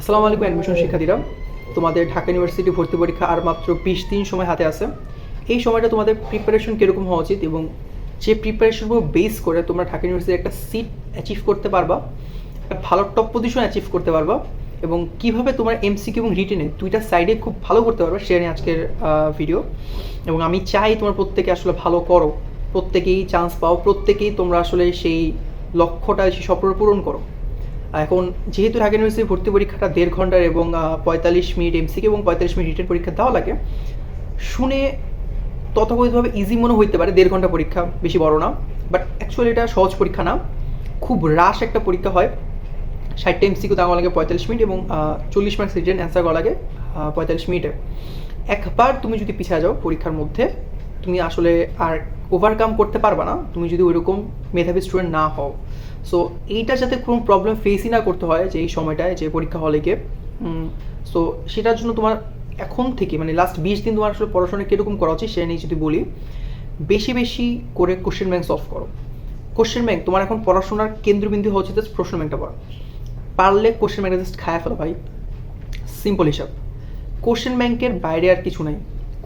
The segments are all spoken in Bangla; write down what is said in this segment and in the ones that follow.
আসসালামু আলাইকুম অ্যাডমিশন শিক্ষার্থীরা। তোমাদের ঢাকা ইউনিভার্সিটি ভর্তি পরীক্ষা আর মাত্র বিশ দিন সময় হাতে আছে। এই সময়টা তোমাদের প্রিপারেশন কীরকম হওয়া উচিত এবং যে প্রিপারেশনগুলো বেস করে তোমরা ঢাকা ইউনিভার্সিটির একটা সিট অ্যাচিভ করতে পারবা, একটা ভালো টপ পজিশন অ্যাচিভ করতে পারবা এবং কীভাবে তোমার এমসিকিউ এবং রিটেনে দুইটা সাইডে খুব ভালো করতে পারবে সেটা নিয়ে আজকের ভিডিও এবং আমি চাই তোমার প্রত্যেকে আসলে ভালো করো। প্রত্যেকেই চান্স পাও, প্রত্যেকেই তোমরা আসলে সেই লক্ষ্যটা, সেই স্বপ্ন পূরণ করো। এখন যেহেতু ঢাকা ইউনিভার্সিটি ভর্তি পরীক্ষাটা দেড় ঘণ্টার এবং পঁয়তাল্লিশ মিনিট এমসিকে এবং পঁয়তাল্লিশ মিনিট রিটেন পরীক্ষা দেওয়া লাগে, শুনে তথাকথিতভাবে ইজি মনে হইতে পারে দেড় ঘণ্টা পরীক্ষা বেশি বড় না বাট অ্যাকচুয়ালি এটা সহজ পরীক্ষা না। খুব রাশ একটা পরীক্ষা হয়। ষাটটা এমসিকিউ দেওয়া লাগে পঁয়তাল্লিশ মিনিট এবং চল্লিশ মার্কস রিটেন অ্যান্সার করা লাগে পঁয়তাল্লিশ মিনিটে। একবার তুমি যদি পিছিয়ে যাও পরীক্ষার মধ্যে তুমি আসলে আর ওভারকাম করতে পারবা না। তুমি যদি ওইরকম মেধাবী স্টুডেন্ট না হও। সো এইটা যাতে কোনো প্রবলেম ফেসই না করতে হয় যে এই সময়টায়, যে পরীক্ষা হলে গিয়ে। সো সেটার জন্য তোমার এখন থেকে মানে লাস্ট বিশ দিন তোমার আসলে পড়াশোনা কীরকম করা উচিত সেটা নিয়ে যদি বলি, বেশি বেশি করে কোশ্চেন ব্যাংক সলভ করো। কোশ্চেন ব্যাংক তোমার এখন পড়াশোনার কেন্দ্রবিন্দু হচ্ছে জাস্ট প্রশ্ন ব্যাংকটা পড়া। পারলে কোশ্চেন ব্যাংকটা জাস্ট খায়া ফেলো ভাই। সিম্পল হিসাব। কোশ্চেন ব্যাংকের বাইরে আর কিছু নাই।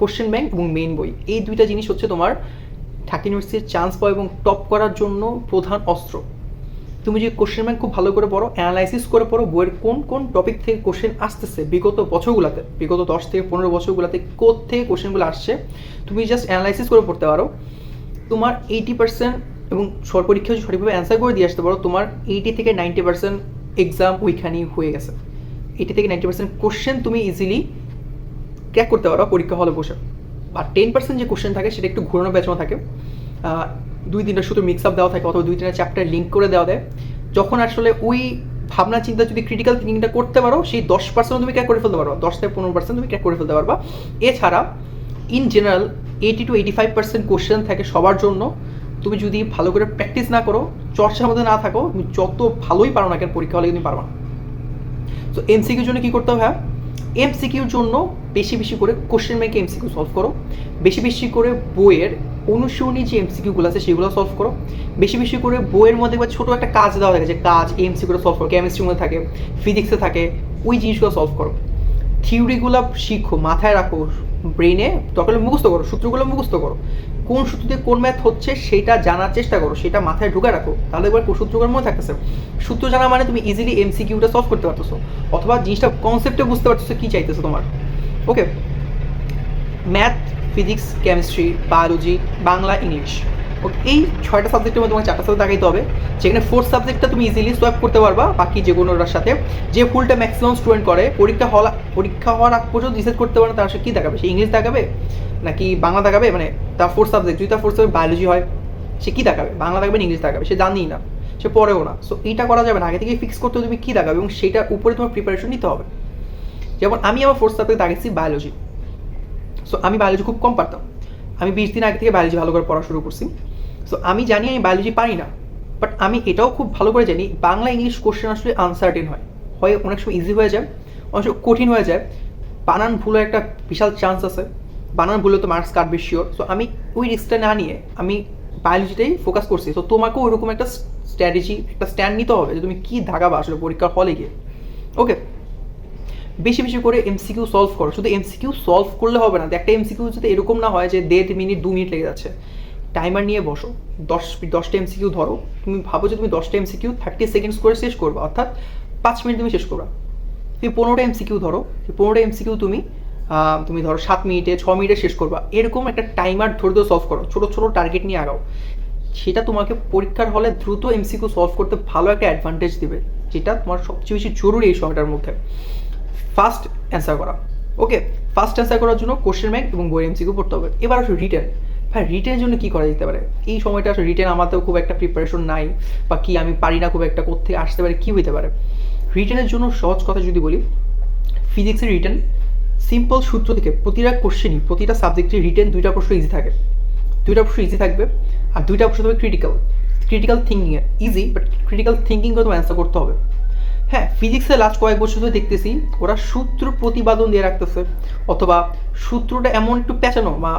কোশ্চেন ব্যাংক এবং মেইন বই। এই দুইটা জিনিস হচ্ছে তোমার ঢাকা ইউনিভার্সিটির চান্স পাওয়া এবং টপ করার জন্য প্রধান অস্ত্র। তুমি যদি কোশ্চেন ব্যাংক খুব ভালো করে পড়ো অ্যানালাইসিস করে পড়ো, বইয়ের কোন কোন টপিক থেকে কোশ্চেন আসতেছে বিগত বছরগুলোতে, বিগত দশ থেকে পনেরো বছরগুলোতে কোথ থেকে কোশ্চেনগুলো আসছে, তুমি জাস্ট অ্যানালাইসিস করে পড়তে পারো। তোমার এইটি পার্সেন্ট এবং সর পরীক্ষা সঠিকভাবে অ্যান্সার করে দিয়ে আসতে পারো, তোমার এইটি থেকে নাইনটি পার্সেন্ট এক্সাম ওইখানেই হয়ে গেছে। এইটি থেকে নাইনটি পার্সেন্ট কোশ্চেন তুমি ইজিলি ক্র্যাক করতে পারো, পরীক্ষা হলে বসে। আর টেন পার্সেন্ট যে কোশ্চেন থাকে, সেটা একটু ঘুরানো পেঁচানো থাকে। দুই তিনটা শুধু মিক্স আপ দেওয়া থাকে, অথবা দুই তিনটা চ্যাপ্টার লিঙ্ক করে দেওয়া দেয়। যখন আসলে ওই ভাবনা চিন্তা যদি ক্রিটিক্যাল থিঙ্কিংটা করতে পারো, সেই দশ পার্সেন্ট তুমি ক্র্যাক করে ফেলতে পারবা। দশ থেকে পনেরো পার্সেন্ট তুমি ক্র্যাক করে ফেলতে পারবা। এছাড়া in general eighty to eighty five percent question থাকে সবার জন্য। তুমি যদি ভালো করে প্র্যাকটিস না করো, চর্চার মধ্যে না থাকো, তুমি যত ভালোই পারো না কেন, পরীক্ষা হলে তুমি পারবা না। তো এমসিকিউর জন্য কী করতে হবে হ্যাঁ? এমসিকিউর জন্য বেশি বেশি করে কোশ্চেন ব্যাংকে এমসিকিউ সলভ করো। বেশি বেশি করে বইয়ের অনুসরণী যে এমসিকিউগুলো আছে সেগুলো সলভ করো। বেশি বেশি করে বইয়ের মধ্যে বা ছোটো একটা কাজ দেওয়া থাকে যে কাজ এমসিকিউটা সলভ করো কেমিস্ট্রির মধ্যে থাকে ফিজিক্সে থাকে, ওই জিনিসগুলো সলভ করো। থিওরিগুলো শিখো, মাথায় রাখো ব্রেনে তখন মুখস্থ করো, সূত্রগুলো মুখস্থ করো। কোন সূত্র দিয়ে কোন ম্যাথ হচ্ছে সেটা জানার চেষ্টা করো, সেটা মাথায় ঢুকে রাখো। তাহলে এবার সূত্রগুলোর মধ্যে থাকতেছে? সূত্র জানা মানে তুমি ইজিলি এমসিকিউটা সলভ করতে পারতেছো, অথবা জিনিসটা কনসেপ্টে বুঝতে পারতেছো কী চাইতেছো তোমার। Okay math physics chemistry biology Bangla English এই ছয়টা সাবজেক্টের মধ্যে তোমাকে চারটা সাবজেক্ট দেখাইতে হবে। যেখানে ফোর্থ সাবজেক্টটা তুমি ইজিলি সোয়াপ করতে পারবা বাকি যে কোনোটার সাথে। যে ফুলটা ম্যাক্সিমাম স্টুডেন্ট করে, পরীক্ষা হওয়া, পরীক্ষা হওয়ার আগ পর্যন্ত ডিসাইড করতে পারে তার সে কী দেখাবে? সে ইংলিশ দেখাবে? নাকি বাংলা দেখাবে? মানে তার ফোর্থ সাবজেক্ট যদি তার ফোর্থ সাবজেক্ট বায়োলজি হয়, সে কী দেখাবে? বাংলা দেখাবে ইংলিশ দেখাবে? সে জানেই না। সে পড়েও না। সো এইটা করা যাবে না। আগে থেকে ফিক্স করতে তুমি কী দেখাবে এবং সেটার উপরে তোমার প্রিপারেশন নিতে হবে। যেমন আমি আমার ফোর্থ সাবজেক্ট দাগিয়েছি বায়োলজি সো আমি বায়োলজি খুব কম পারতাম। আমি বিশ দিন আগে থেকে বায়োলজি ভালো করে পড়া শুরু করছি। সো আমি জানি আমি বায়োলজি পারি না বাট আমি এটাও খুব ভালো করে জানি, বাংলা ইংলিশ কোশ্চেন আসলে আনসার্টেন হয়। হয় অনেক সময় ইজি হয়ে যায়, অনেক সময় কঠিন হয়ে যায়। বানান ভুলের একটা বিশাল চান্স আছে। বানান ভুলে তো মার্কস কাটবে শিওর সো আমি ওই রিস্কটা না নিয়ে আমি বায়োলজিটাই ফোকাস করছি। তো তোমাকেও ওইরকম একটা স্ট্র্যাটেজি একটা স্ট্যান্ড নিতে হবে যে তুমি কী দাগাবা আসলে পরীক্ষার হলে গিয়ে। ওকে বেশি বেশি করে এমসিকিউ সলভ করো। শুধু এমসিকিউ সলভ করলে হবে না, একটা এমসিকিউ যদি এরকম না হয় যে দেড় মিনিট, দু মিনিট লেগে যাচ্ছে টাইমার নিয়ে বসো। দশ, দশটা এমসিকিউ ধরো। তুমি ভাবো যে তুমি দশটা এমসিকিউ থার্টি সেকেন্ডস করে শেষ করবে, অর্থাৎ পাঁচ মিনিট তুমি শেষ করবা। তুমি পনেরোটা এমসিকিউ ধরো পনেরোটা এমসিকিউ তুমি তুমি ধরো সাত মিনিটে, ছ মিনিটে শেষ করবা। এরকম একটা টাইমার ধরে ধরে সলভ করো, ছোটো ছোটো টার্গেট নিয়ে আগাও। সেটা তোমাকে পরীক্ষার হলে দ্রুত এমসিকিউ সলভ করতে ভালো একটা অ্যাডভান্টেজ দেবে, যেটা তোমার সবচেয়ে বেশি জরুরি এই সময়টার মধ্যে। ফার্স্ট অ্যান্সার করা। ওকে ফার্স্ট অ্যান্সার করার জন্য কোশ্চেন ব্যাংক এবং বই এমসিকিউ পড়তে হবে। এবার আসলে রিটেন হ্যাঁ রিটেনের জন্য কী করা যেতে পারে? এই সময়টা আসলে রিটেন আমাতেও খুব একটা প্রিপারেশন নাই বা কি আমি পারি না খুব একটা কোথেকে আসতে পারে, কী হইতে পারে? রিটেনের জন্য সহজ কথা যদি বলি ফিজিক্সের রিটেন সিম্পল সূত্র থেকে প্রতিটা কোশ্চেনই প্রতিটা সাবজেক্টের রিটেন দুইটা প্রশ্ন ইজি থাকে। দুইটা প্রশ্ন ইজি থাকবে আর দুইটা প্রশ্ন থাকবে ক্রিটিক্যাল ক্রিটিক্যাল থিঙ্কিংয়ে ইজি বাট ক্রিটিক্যাল থিঙ্কিং করে তোমার অ্যান্সার করতে হবে। হ্যাঁ ফিজিক্সে লাস্ট কয়েক বছর ধরে দেখতেছি, ওরা সূত্র প্রতিপাদন দিয়ে রাখতেছে। অথবা সূত্রটা এমন একটু পেঁচানো বা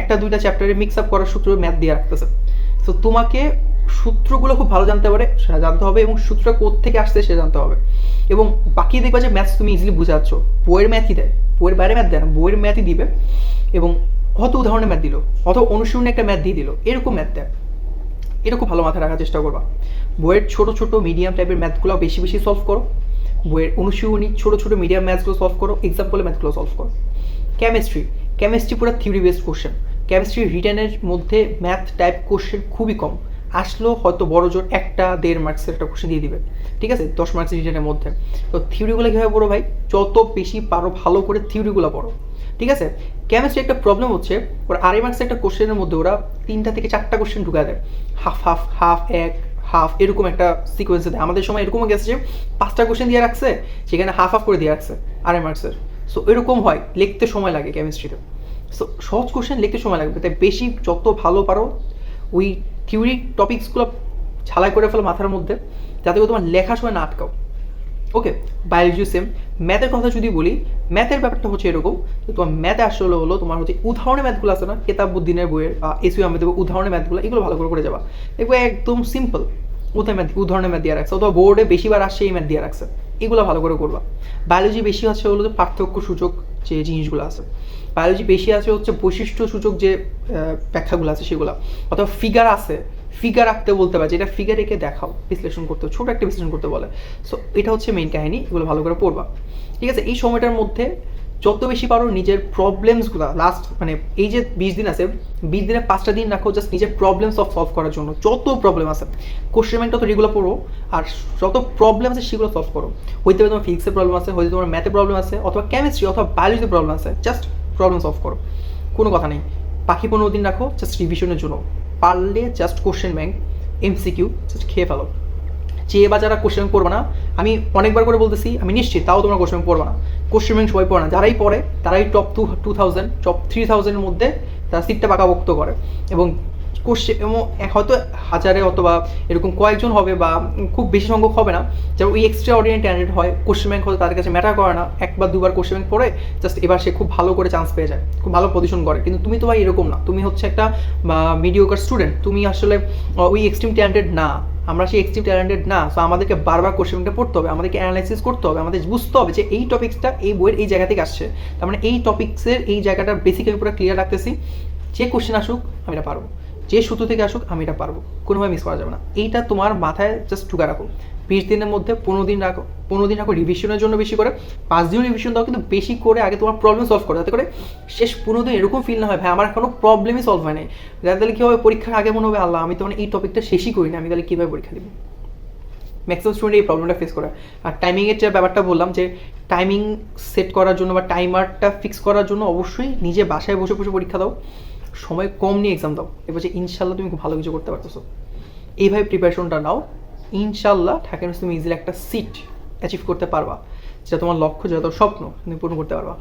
একটা দুইটা চ্যাপ্টারে মিক্স আপ করার সূত্র ম্যাথ দিয়ে রাখতেছে। তো তোমাকে সূত্রগুলো খুব ভালো জানতে পারে, সেটা জানতে হবে এবং সূত্রটা থেকে আসছে সেটা জানতে হবে। এবং বাকি দেখবা যে ম্যাথস তুমি ইজিলি বুঝাচ্ছ বইয়ের ম্যাথই দেয়, বইয়ের বাইরে ম্যাথ দেয় না, বইয়ের ম্যাথই দিবে। এবং হয়তো উদাহরণের ম্যাথ দিল অথবা অনুশীলনে একটা ম্যাথ দিয়ে দিল, এরকম ম্যাথ দেয়। এটা খুব ভালো মাথায় রাখার চেষ্টা করবা। বইয়ের ছোট ছোট মিডিয়াম টাইপের ম্যাথগুলো বেশি বেশি সলভ করো। বইয়ের অনুশীলনী, ছোট ছোট মিডিয়াম ম্যাথগুলো সলভ করো। এক্সাম্পলের ম্যাথগুলো সলভ করো। কেমিস্ট্রি কেমিস্ট্রি পুরো থিওরি বেসড কোশ্চেন কেমিস্ট্রি রিটার্নের মধ্যে ম্যাথ টাইপ কোশ্চেন খুবই কম। আসলেও হয়তো বড় জোর একটা দেড় মার্কসের একটা কোশ্চেন দিয়ে দিবে। ঠিক আছে? দশ মার্কসের রিটার্নের মধ্যে। তো থিওরিগুলো কীভাবে পড়ো ভাই? যত বেশি পারো ভালো করে থিওরিগুলো পড়ো। ঠিক আছে? কেমিস্ট্রি একটা প্রবলেম হচ্ছে, ওরা আড়াই মার্কসের একটা কোশ্চেনের মধ্যে ওরা তিনটা থেকে চারটা কোশ্চেন ঢুকা দেয়। হাফ হাফ হাফ এক হাফ এরকম একটা সিকোয়েন্সে দেয়। আমাদের সময় এরকমও গেছে যে পাঁচটা কোশ্চেন দিয়ে রাখছে, সেখানে হাফ হাফ করে দিয়ে রাখছে আড়াই মার্কসের সো এরকম হয়, লিখতে সময় লাগে কেমিস্ট্রিতে সো সহজ কোশ্চেন লিখতে সময় লাগবে। তাই বেশি যত ভালো পারো, ওই থিওরি টপিকসগুলো ছালাই করে ফেলো মাথার মধ্যে, যাতে করে তোমার লেখার সময় না আটকাও। ওকে বায়োলজি সেম ম্যাথের কথা যদি বলি ম্যাথের ব্যাপারটা হচ্ছে এরকম তোমার ম্যাথে আসলে হলো তোমার হচ্ছে উদাহরণের ম্যাথগুলো আছে না কেতাবুদ্দিনের বইয়ের এসিও আহমেদের উদাহরণের ম্যাথগুলো এগুলো ভালো করে করে যাবা। দেখবে একদম সিম্পল উদাহরণ ম্যাথ উদাহরণের ম্যাথ দিয়ে রাখছে, অথবা বোর্ডে বেশিবার আসছে এই ম্যাথ দিয়ে রাখছে, এগুলো ভালো করে করবা। বায়োলজি বেশি আছে হলো যে পার্থক্য সূচক যে জিনিসগুলো আছে। বায়োলজি বেশি আছে হচ্ছে বৈশিষ্ট্য সূচক যে ব্যাখ্যাগুলো আছে সেগুলো। অথবা ফিগার আছে ফিগার আঁকতে বলতে পারে, যেটা ফিগার এঁকে দেখাও, বিশ্লেষণ করতে, ছোট একটা বিশ্লেষণ করতে বলে। সো এটা হচ্ছে মেইন কাহিনী, এগুলো ভালো করে পড়বা। ঠিক আছে, এই সময়টার মধ্যে যত বেশি পারো নিজের প্রবলেমসগুলো লাস্ট মানে এই যে বিশ দিন আছে, বিশ দিনে পাঁচটা দিন রাখো জাস্ট নিজের প্রবলেম সলভ সলভ করার জন্য। যত প্রবলেম আছে কোশ্চেন ব্যাংকটা তো রেগুলো পড়ো, আর যত প্রবলেম আছে সেগুলো সলভ করো। হইতে পারে তোমার ফিজিক্সের প্রবলেম আছে হয়তো তোমার ম্যাথে প্রবলেম আছে, অথবা কেমিস্ট্রি অথবা বায়োলজিতে প্রবলেম আছে জাস্ট প্রবলেম সলভ করো। কোনো কথা নেই। বাকি পনেরো দিন রাখো জাস্ট রিভিশনের জন্য। পারলে just question bank MCQ just খেয়ে ফেলো। চেয়ে বা যারা কোশ্চেন পড়বে না, আমি অনেকবার করে বলতেছি, আমি নিশ্চিত তাও তোমরা কোশ্চেন পড়বে না। কোশ্চেন ব্যাংক সবাই পড়ে না। যারাই পড়ে, তারাই top two two thousand top three থাউজেন্ডের মধ্যে তারা সিটটা পাকাভুক্ত করে। এবং কোশ্চেন এবং হয়তো হাজারে অথবা এরকম কয়েকজন হবে বা খুব বেশি সংখ্যক হবে না যারা ওই এক্সট্রা অর্ডিনারি ট্যালেন্ট হয় কোশ্চেন ব্যাংক হয়তো তাদের কাছে ম্যাটার করে না একবার দুবার কোশ্চেন ব্যাংক পড়ে জাস্ট এবার সে খুব ভালো করে চান্স পেয়ে যায়, খুব ভালো পজিশন করে কিন্তু তুমি তো ভাই এরকম না, তুমি হচ্ছে একটা মিডিওকার স্টুডেন্ট তুমি আসলে ওই এক্সট্রিম ট্যালেন্টেড না। আমরা সেই এক্সট্রিম ট্যালেন্টেড না সো আমাদেরকে বারবার কোশ্চেনটা পড়তে হবে, আমাদেরকে অ্যানালাইসিস করতে হবে, আমাদের বুঝতে হবে যে এই টপিক্সটা এই বইয়ের এই জায়গা থেকে আসছে। তার মানে এই টপিক্সের এই জায়গাটা বেসিক আমি পুরো ক্লিয়ার রাখতেছি, যে কোশ্চেন আসুক, আমি এটা পারব। যে সূত্র থেকে আসুক, আমি এটা পারব। কোনোভাবে মিস করা যাবে না। এইটা তোমার মাথায় জাস্ট ঢুকা রাখো। বিশ দিনের মধ্যে পনেরো দিন রাখো। পনেরো দিন রাখো রিভিশনের জন্য বেশি করে। পাঁচ দিন রিভিশন দাও, কিন্তু বেশি করে আগে তোমার প্রবলেম সলভ করো। যাতে করে শেষ পনেরো দিন এরকম ফিল না হয়, ভাই, আমার কোনো প্রবলেমই সলভ হয় নাই তাহলে কী হবে? পরীক্ষার আগে মনে হবে, আল্লাহ, আমি তো মানে এই টপিকটা শেষই করি না আমি তাহলে কীভাবে পরীক্ষা দিব? ম্যাক্সিমাম স্টুডেন্ট এই প্রবলেমটা ফেস করে। আর টাইমিংয়ের যে ব্যাপারটা বললাম যে টাইমিং সেট করার জন্য বা টাইমারটা ফিক্স করার জন্য অবশ্যই নিজে বাসায় বসে বসে পরীক্ষা দাও। সময় কম নিয়ে এক্সাম দাও। এবার যে ইনশাল্লাহ তুমি খুব ভালো কিছু করতে পারতেছো। এইভাবে প্রিপারেশনটা নাও। ইনশাল্লাহ ইউনিভার্সিটি তুমি ইজিলি একটা সিট অ্যাচিভ করতে পারবা। যেটা তোমার লক্ষ্য, যেটা তোমার স্বপ্ন, তুমি পূর্ণ করতে পারবা।